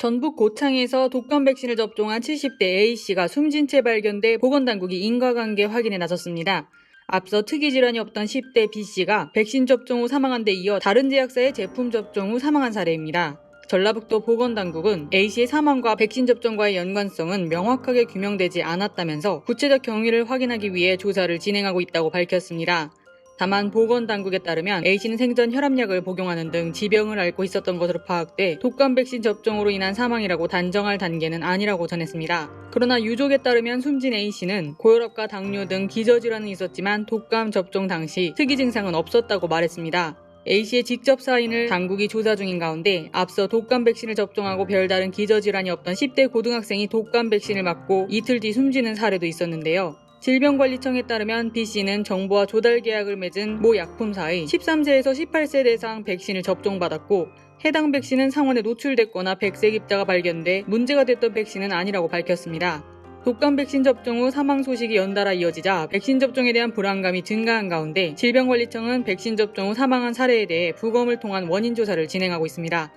전북 고창에서 독감 백신을 접종한 70대 A씨가 숨진 채 발견돼 보건당국이 인과관계 확인에 나섰습니다. 앞서 특이 질환이 없던 10대 B씨가 백신 접종 후 사망한 데 이어 다른 제약사의 제품 접종 후 사망한 사례입니다. 전라북도 보건당국은 A씨의 사망과 백신 접종과의 연관성은 명확하게 규명되지 않았다면서 구체적 경위를 확인하기 위해 조사를 진행하고 있다고 밝혔습니다. 다만 보건당국에 따르면 A씨는 생전 혈압약을 복용하는 등 지병을 앓고 있었던 것으로 파악돼 독감 백신 접종으로 인한 사망이라고 단정할 단계는 아니라고 전했습니다. 그러나 유족에 따르면 숨진 A씨는 고혈압과 당뇨 등 기저질환은 있었지만 독감 접종 당시 특이 증상은 없었다고 말했습니다. A씨의 직접 사인을 당국이 조사 중인 가운데 앞서 독감 백신을 접종하고 별다른 기저질환이 없던 10대 고등학생이 독감 백신을 맞고 이틀 뒤 숨지는 사례도 있었는데요. 질병관리청에 따르면 B씨는 정부와 조달 계약을 맺은 모 약품사의 13세에서 18세 대상 백신을 접종받았고 해당 백신은 상원에 노출됐거나 백색 입자가 발견돼 문제가 됐던 백신은 아니라고 밝혔습니다. 독감 백신 접종 후 사망 소식이 연달아 이어지자 백신 접종에 대한 불안감이 증가한 가운데 질병관리청은 백신 접종 후 사망한 사례에 대해 부검을 통한 원인 조사를 진행하고 있습니다.